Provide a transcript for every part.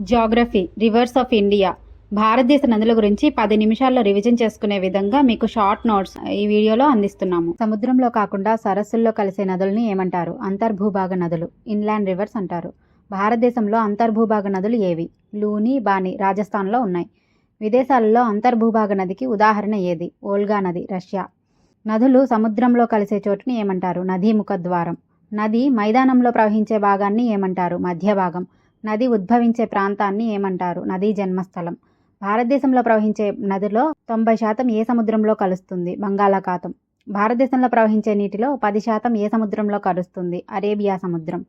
Geography reverse of India భారతదేశ నదుల గురించి పది నిమిషాల్లో రివిజన్ చేసుకునే విధంగా మీకు షార్ట్ నోట్స్ ఈ వీడియోలో అందిస్తున్నాము. సముద్రంలో కాకుండా సరస్సుల్లో కలిసే నదులని ఏమంటారు? అంతర్భూభాగ నదులు ఇన్లాండ్ రివర్స్ అంటారు. భారతదేశంలో అంతర్భూభాగ నదులు ఏవి? లూని బాని రాజస్థాన్లో ఉన్నాయి. విదేశాలలో అంతర్భూభాగ నదికి ఉదాహరణ ఏది? ఓల్గా నది రష్యా. నదులు సముద్రంలో కలిసే చోటుని ఏమంటారు? నదీ ముఖద్వారం నది మైదానంలో ప్రవహించే భాగాన్ని ఏమంటారు? మధ్య భాగం నది ఉద్భవించే ప్రాంతాన్ని ఏమంటారు? నదీ జన్మస్థలం. భారతదేశంలో ప్రవహించే నదిలో తొంభై శాతం ఏ సముద్రంలో కలుస్తుంది? బంగాళాఖాతం. భారతదేశంలో ప్రవహించే నీటిలో పది శాతం ఏ సముద్రంలో కలుస్తుంది? అరేబియా సముద్రం.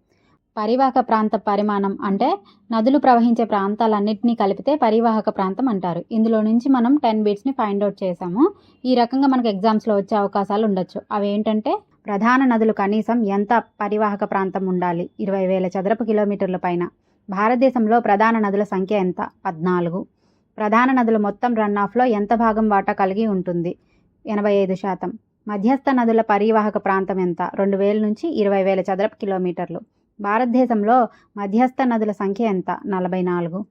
పరివాహక ప్రాంత పరిమాణం అంటే నదులు ప్రవహించే ప్రాంతాలన్నింటినీ కలిపితే పరివాహక ప్రాంతం అంటారు. ఇందులో నుంచి మనం టెన్ బీట్స్ని ఫైండ్ అవుట్ చేసాము ఈ రకంగా మనకు ఎగ్జామ్స్లో వచ్చే అవకాశాలు ఉండొచ్చు. అవి ఏంటంటే ప్రధాన నదులు కనీసం ఎంత పరివాహక ప్రాంతం ఉండాలి? ఇరవై వేల చదరపు కిలోమీటర్ల పైన. భారతదేశంలో ప్రధాన నదుల సంఖ్య ఎంత? పద్నాలుగు. ప్రధాన నదుల మొత్తం రన్ ఆఫ్లో ఎంత భాగం వాటా కలిగి ఉంటుంది? ఎనభై ఐదు శాతం. మధ్యస్థ నదుల పరివాహక ప్రాంతం ఎంత? రెండు వేల నుంచి ఇరవై వేల చదరపు కిలోమీటర్లు. భారతదేశంలో మధ్యస్థ నదుల సంఖ్య ఎంత? నలభై నాలుగు.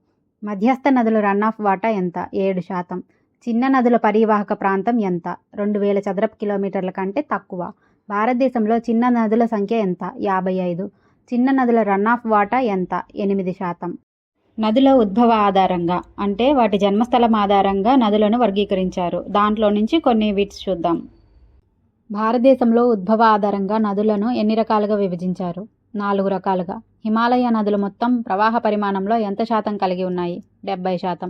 మధ్యస్థ నదుల రన్ ఆఫ్ వాటా ఎంత? ఏడు శాతం. చిన్న నదుల పరివాహక ప్రాంతం ఎంత? రెండు వేల చదరపు కిలోమీటర్ల కంటే తక్కువ. భారతదేశంలో చిన్న నదుల సంఖ్య ఎంత? యాభై ఐదు. చిన్న నదుల రన్ ఆఫ్ వాటా ఎంత? ఎనిమిది శాతం. నదుల ఉద్భవ ఆధారంగా అంటే వాటి జన్మస్థలం ఆధారంగా నదులను వర్గీకరించారు. దాంట్లో నుంచి కొన్ని విట్స్ చూద్దాం. భారతదేశంలో ఉద్భవ ఆధారంగా నదులను ఎన్ని రకాలుగా విభజించారు? నాలుగు రకాలుగా. హిమాలయ నదులు మొత్తం ప్రవాహ పరిమాణంలో ఎంత శాతం కలిగి ఉన్నాయి? డెబ్బై శాతం.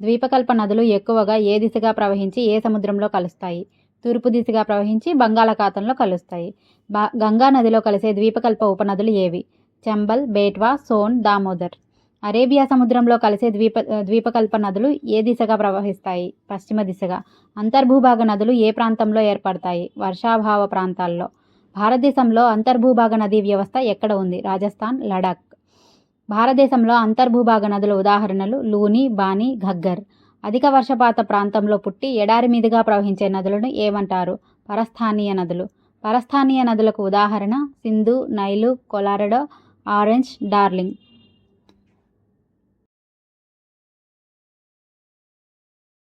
ద్వీపకల్ప నదులు ఎక్కువగా ఏ దిశగా ప్రవహించి ఏ సముద్రంలో కలుస్తాయి? తూర్పు దిశగా ప్రవహించి బంగాళాఖాతంలో కలుస్తాయి. బా గంగా నదిలో కలిసే ద్వీపకల్ప ఉపనదులు ఏవి? చంబల్ బేట్వా సోన్ దామోదర్. అరేబియా సముద్రంలో కలిసే ద్వీప ద్వీపకల్ప నదులు ఏ దిశగా ప్రవహిస్తాయి? పశ్చిమ దిశగా. అంతర్భూభాగ నదులు ఏ ప్రాంతంలో ఏర్పడతాయి? వర్షాభావ ప్రాంతాల్లో. భారతదేశంలో అంతర్భూభాగ నదీ వ్యవస్థ ఎక్కడ ఉంది? రాజస్థాన్ లడాక్. భారతదేశంలో అంతర్భూభాగ నదుల ఉదాహరణలు లూని బాని ఘగ్గర్. అధిక వర్షపాత ప్రాంతంలో పుట్టి ఎడారి మీదుగా ప్రవహించే నదులను ఏమంటారు? పరస్థానీయ నదులు. పరస్థానీయ నదులకు ఉదాహరణ Sindhu Nile Colorado Orange Darling.